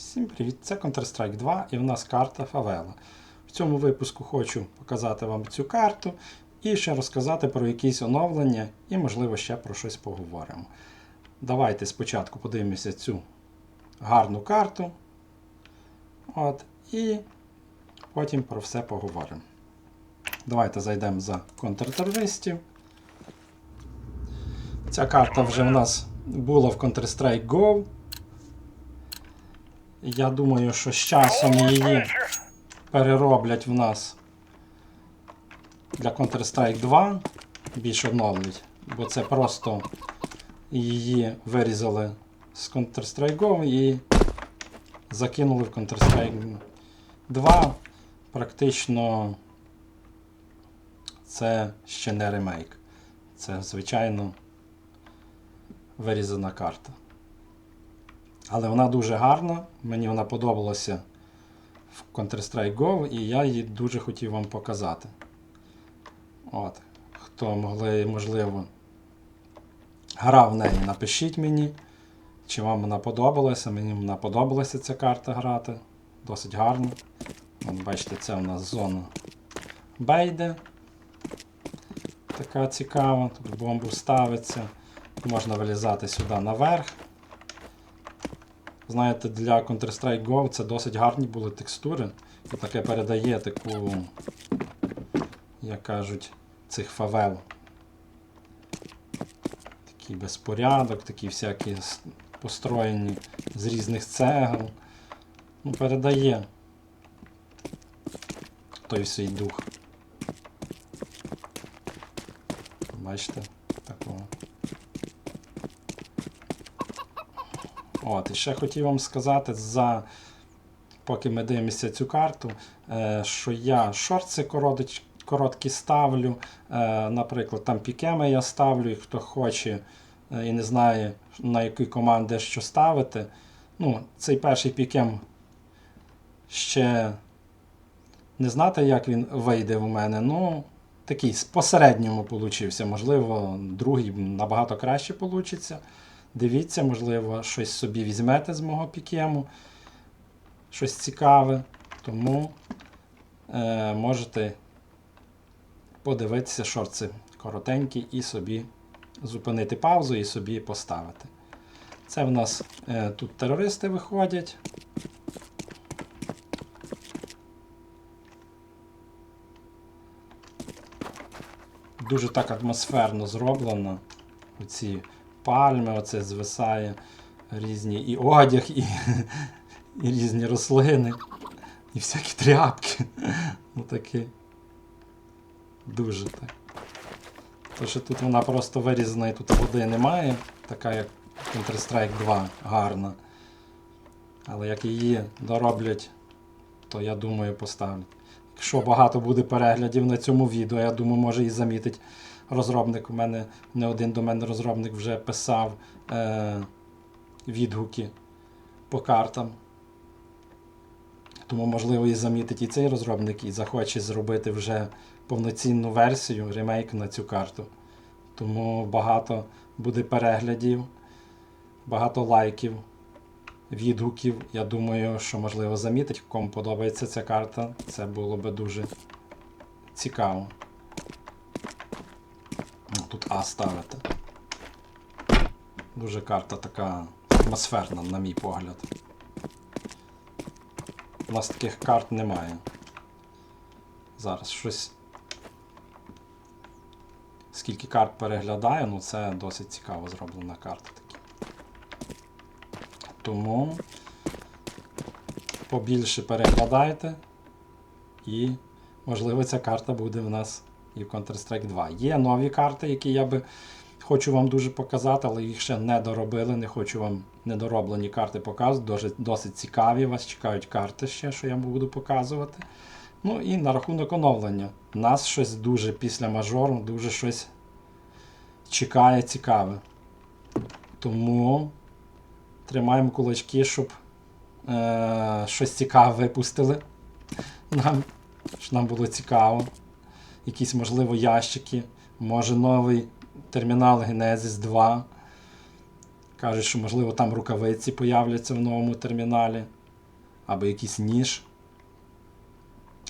Всім привіт! Це Counter-Strike 2 і в нас карта Фавела. В цьому випуску хочу показати вам цю карту і ще розказати про якісь оновлення і, можливо, ще про щось поговоримо. Давайте спочатку подивимося цю гарну карту. От, і потім про все поговоримо. Давайте зайдемо за контртерористів. Ця карта вже в нас була в Counter-Strike Go. Я думаю, що з часом її перероблять в нас для Counter-Strike 2, більш оновлять, бо це просто її вирізали з Counter-Strike і закинули в Counter-Strike 2. Практично це ще не ремейк. Це, звичайно, вирізана карта. Але вона дуже гарна, мені вона подобалася в Counter-Strike Go, і я її дуже хотів вам показати. От. Хто могли, можливо, грав в неї, напишіть мені, чи вам вона подобалася. Мені вона подобалася ця карта грати. Досить гарно. От, бачите, це у нас зона Бейде. Така цікава. Тут бомбу ставиться. Можна вилізати сюди наверх. Знаєте, для Counter-Strike Go це досить гарні були текстури. І таке передає таку, як кажуть, цих фавел. Такий безпорядок, такі всякі построєні з різних цегел. Ну, передає той свій дух. Бачите? Такого. От, і ще хотів вам сказати, за, поки ми дивимося цю карту, е, що я шорти короткі ставлю. Е, наприклад, там пікеми я ставлю, і хто хоче е, і не знає, на які команди що ставити. Ну, цей перший пікем ще не знати, як він вийде в мене. Ну, такий посередньому получився. Можливо, другий набагато краще получиться. Дивіться, можливо, щось собі візьмете з мого пікему, щось цікаве. Тому е, можете подивитися шорти коротенькі і собі зупинити паузу і собі поставити. Це в нас е, тут терористи виходять. Дуже так атмосферно зроблено. Оці пальми, оце звисає, різні і одяг, і, і різні рослини, і всякі тряпки. Ну такі. Дуже так. То, що тут вона просто вирізана і тут води немає, така як Counter-Strike 2 гарна. Але як її дороблять, то я думаю поставлять. Якщо багато буде переглядів на цьому відео, я думаю, може і замітить розробник. У мене не один до мене розробник вже писав е, відгуки по картам. Тому, можливо, і замітить і цей розробник, і захоче зробити вже повноцінну версію, ремейк на цю карту. Тому багато буде переглядів, багато лайків, відгуків. Я думаю, що можливо замітить, кому подобається ця карта. Це було би дуже цікаво. Ну, Тут А ставити. Дуже карта така атмосферна, на мій погляд. У нас таких карт немає. Зараз щось. Скільки карт переглядаю, ну це досить цікаво зроблена карта такі. Тому побільше переглядайте і, можливо, ця карта буде в нас і в Counter-Strike 2. Є нові карти, які я би хочу вам дуже показати, але їх ще не доробили. Не хочу вам недороблені карти показувати. Досить, цікаві. Вас чекають карти ще, що я буду показувати. Ну і на рахунок оновлення. Нас щось дуже після мажору, дуже щось чекає цікаве. Тому тримаємо кулачки, щоб е, щось цікаве випустили. Нам, щоб нам було цікаво. Якісь, можливо, ящики. Може новий термінал Genesis 2. Кажуть, що, можливо, там рукавиці появляться в новому терміналі. або якийсь ніж.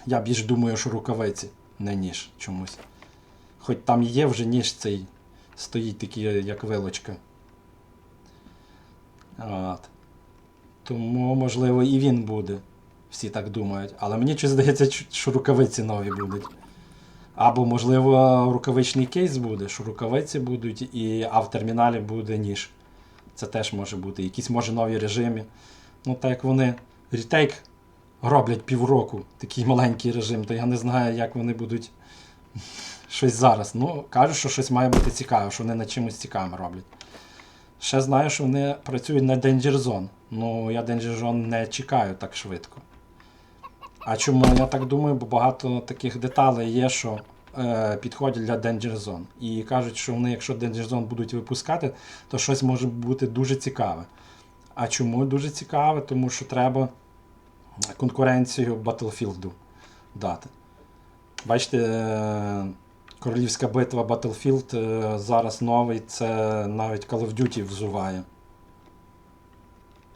Я більш думаю, що рукавиці, не ніж чомусь. Хоч там є вже ніж цей стоїть такий, як вилочка. От. Тому, можливо, і він буде. Всі так думають. Але мені щось здається, що рукавиці нові будуть. Або, можливо, рукавичний кейс буде, що рукавиці будуть, і, а в терміналі буде ніж. Це теж може бути. Якісь може нові режими. Ну, так як вони ретейк роблять півроку, такий маленький режим, то я не знаю, як вони будуть щось зараз. Ну, кажуть, що щось має бути цікаве, що вони над чимось цікавим роблять. Ще знаю, що вони працюють на Danger Zone. Ну, я Danger Zone не чекаю так швидко. А чому я так думаю? Бо багато таких деталей є, що е, підходять для Danger Zone. І кажуть, що вони, якщо Danger Zone будуть випускати, то щось може бути дуже цікаве. А чому дуже цікаве? Тому що треба конкуренцію Battlefield дати. Бачите, е, королівська битва Battlefield е, зараз новий, це навіть Call of Duty взуває.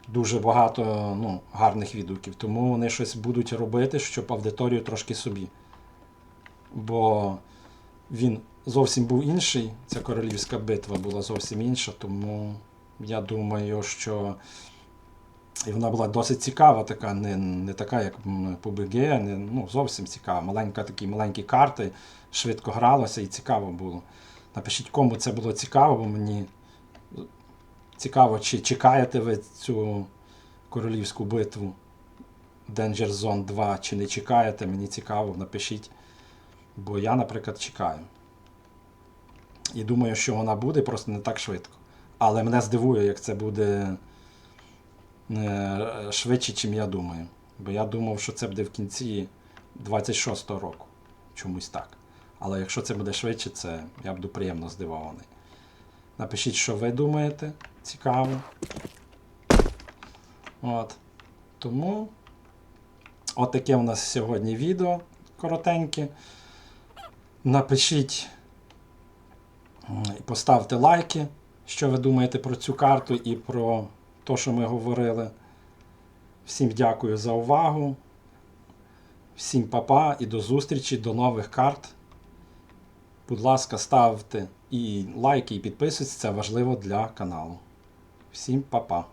Дуже багато ну, гарних відгуків. Тому вони щось будуть робити, щоб аудиторію трошки собі. Бо він зовсім був інший, ця королівська битва була зовсім інша, тому я думаю, що і вона була досить цікава, така, не, не така, як м, по БГ, не, ну, зовсім цікава. Маленька, такі маленькі карти, швидко гралося і цікаво було. Напишіть, кому це було цікаво, бо мені цікаво, чи чекаєте ви цю королівську битву Danger Zone 2, чи не чекаєте, мені цікаво, напишіть. Бо я, наприклад, чекаю. І думаю, що вона буде, просто не так швидко. Але мене здивує, як це буде е, швидше, чим я думаю. Бо я думав, що це буде в кінці 26-го року. Чомусь так. Але якщо це буде швидше, це я буду приємно здивований. Напишіть, що ви думаєте. Цікаво. От. Тому от таке у нас сьогодні відео коротеньке. Напишіть і поставте лайки, що ви думаєте про цю карту і про те, що ми говорили. Всім дякую за увагу. Всім па-па і до зустрічі, до нових карт. Будь ласка, ставте і лайки, і підписуйтесь, це важливо для каналу. Всім па-па.